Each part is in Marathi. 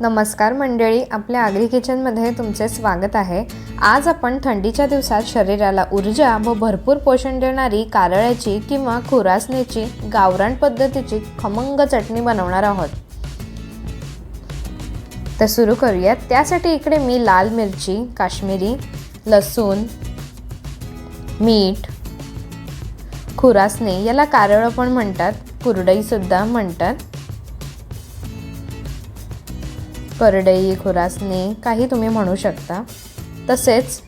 नमस्कार मंडळी आपल्या आगरी किचनमध्ये तुमचे स्वागत आहे. आज आपण थंडीच्या दिवसात शरीराला ऊर्जा व भरपूर पोषण देणारी कारळ्याची किंवा खुरासणीची गावरान पद्धतीची खमंग चटणी बनवणार आहोत. तर सुरू करूयात. त्यासाठी इकडे मी लाल मिरची काश्मीरी लसूण मीठ खुरासणी याला कारळं पण म्हणतात कुरडईसुद्धा म्हणतात. करडई खुरासणी काही तुम्ही म्हणू शकता. तसेच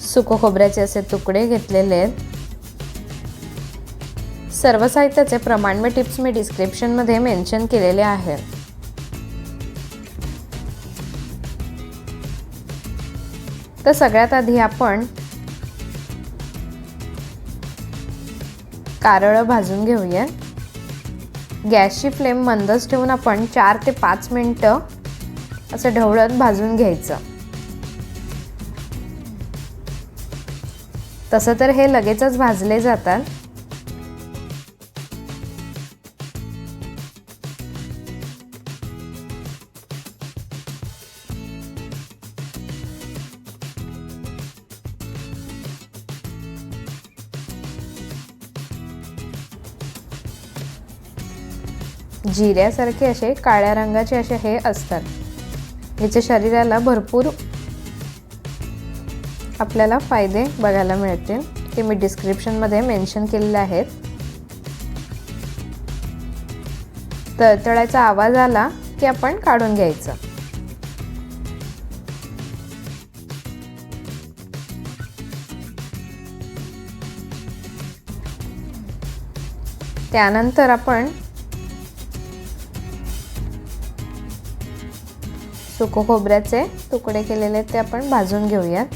सुको खोबऱ्याचे असे तुकडे घेतलेले आहेत. सर्व साहित्याचे प्रमाण व टिप्स मी डिस्क्रिप्शनमध्ये मेन्शन केलेले आहेत. तर सगळ्यात आधी आपण कारळं भाजून घेऊया गॅसची फ्लेम मंदच ठेवून आपण चार ते पाच मिनटं असं ढवळत भाजून घ्यायचं. तसं तर हे लगेचच भाजले जातात. जिऱ्यासारखे असे काळ्या रंगाचे असे हे असतात. याच्या शरीराला भरपूर आपल्याला फायदे बघायला मिळतील. ते मी डिस्क्रिप्शनमध्ये मेन्शन केलेले आहेत. तळतळाचा आवाज आला की आपण काढून घ्यायचं. त्यानंतर आपण सुको खोबऱ्याचे तुकडे केलेले ते आपण भाजून घेऊयात.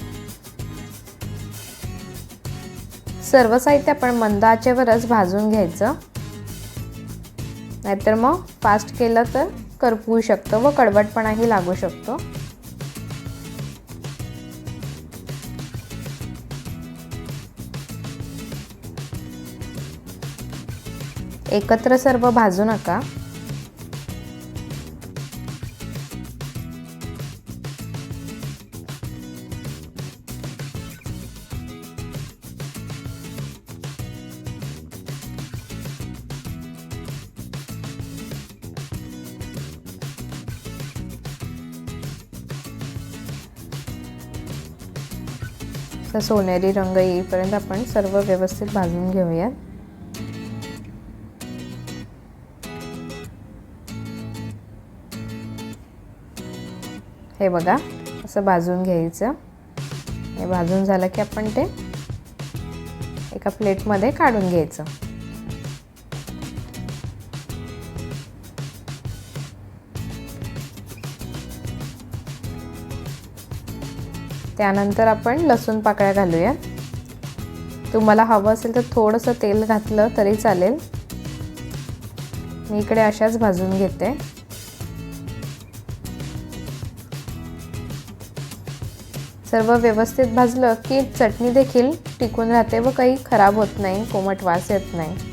सर्व साहित्य आपण मंद आचेवरच भाजून घ्यायचं. नाहीतर मग फास्ट केलं तर करपवू शकतं व कडवटपणाही लागू शकतो. एकत्र सर्व भाजू नका. तर सोनेरी रंग येईपर्यंत आपण सर्व व्यवस्थित भाजून घेऊयात. हे बघा असं भाजून घ्यायचं. हे भाजून झालं की आपण ते एका प्लेटमध्ये काढून घ्यायचं. त्यानंतर आपण लसूण पाकळ्या घालूया. तुम्हाला हवं असेल तर थोडंसं तेल घातलं तरी चालेल. मी इकडे अशाच भाजून घेते. सर्व व्यवस्थित भाजलं की चटणी देखील टिकून राहते व काही खराब होत नाही कोमट वास येत नाही.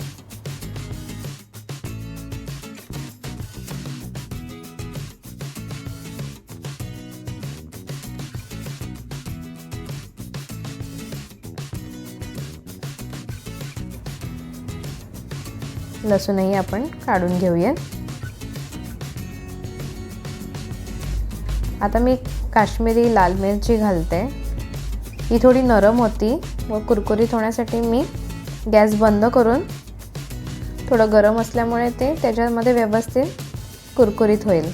लसूणही आपण काढून घेऊया. आता मी काश्मीरी लाल मिरची घालते. ही थोडी नरम होती. व कुरकुरीत होण्यासाठी मी गॅस बंद करून थोडं गरम असल्यामुळे ते त्याच्यामध्ये व्यवस्थित कुरकुरीत होईल.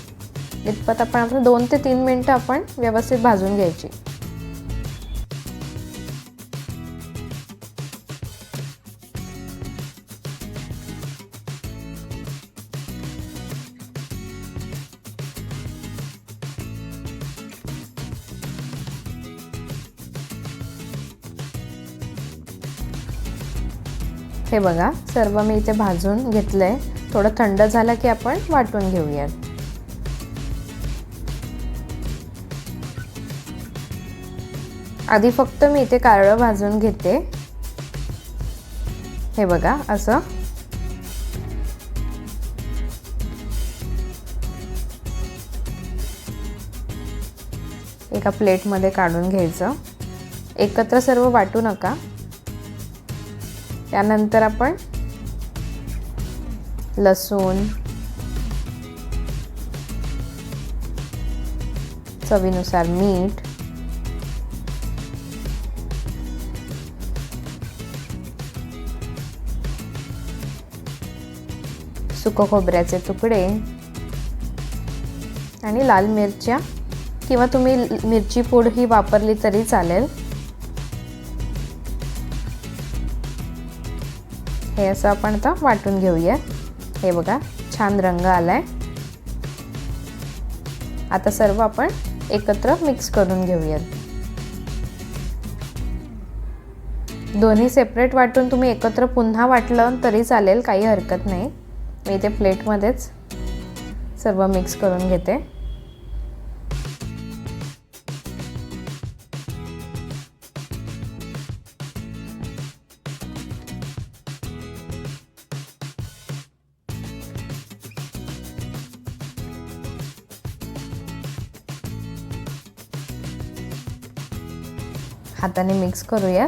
इतपत आपण आपलं दोन ते तीन मिनटं आपण व्यवस्थित भाजून घ्यायची. हे बघा. सर्व मी इथे भाजून घेतलं आहे थोडं थंड झालं की आपण वाटून घेऊयात. आधी फक्त मी इथे कारळं भाजून घेते. हे बघा असं. एका प्लेटमध्ये काढून घ्यायचं. एकत्र सर्व वाटू नका. त्यानंतर आपण लसूण चवीनुसार मीठ सुकं खोबऱ्याचे तुकडे आणि लाल मिरच्या किंवा तुम्ही मिरची पूड ही वापरली तरी चालेल. हे असं आपण आता वाटून घेऊया. हे बघा छान रंग आला आहे आता सर्व आपण एकत्र मिक्स करून घेऊयात. दोन्ही सेपरेट वाटून तुम्ही एकत्र पुन्हा वाटलं तरी चालेल काही हरकत नाही. मी इथे प्लेटमध्येच सर्व मिक्स करून घेते. हाताने मिक्स करूया.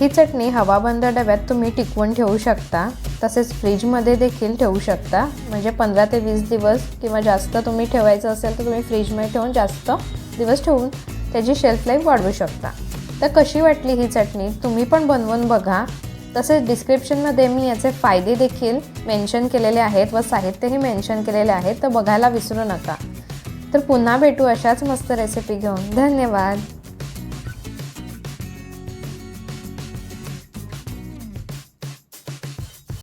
ही चटणी हवाबंद डब्यात तुम्ही टिकवून ठेवू शकता. तसेच फ्रीजमध्ये देखील ठेवू शकता. म्हणजे पंधरा ते वीस दिवस किंवा जास्त तुम्ही ठेवायचं असेल तर तुम्ही फ्रीजमध्ये ठेवून जास्त दिवस ठेवून त्याची शेल्फ लाईफ वाढवू शकता. तर कशी वाटली ही चटणी? तुम्ही पण बनवून बघा. तसेच डिस्क्रिप्शनमध्ये मी याचे फायदे देखील मेन्शन केलेले आहेत व साहित्यही मेन्शन केलेले आहेत तर बघायला विसरू नका. तर पुन्हा भेटू अशाच मस्त रेसिपी घेऊन. धन्यवाद.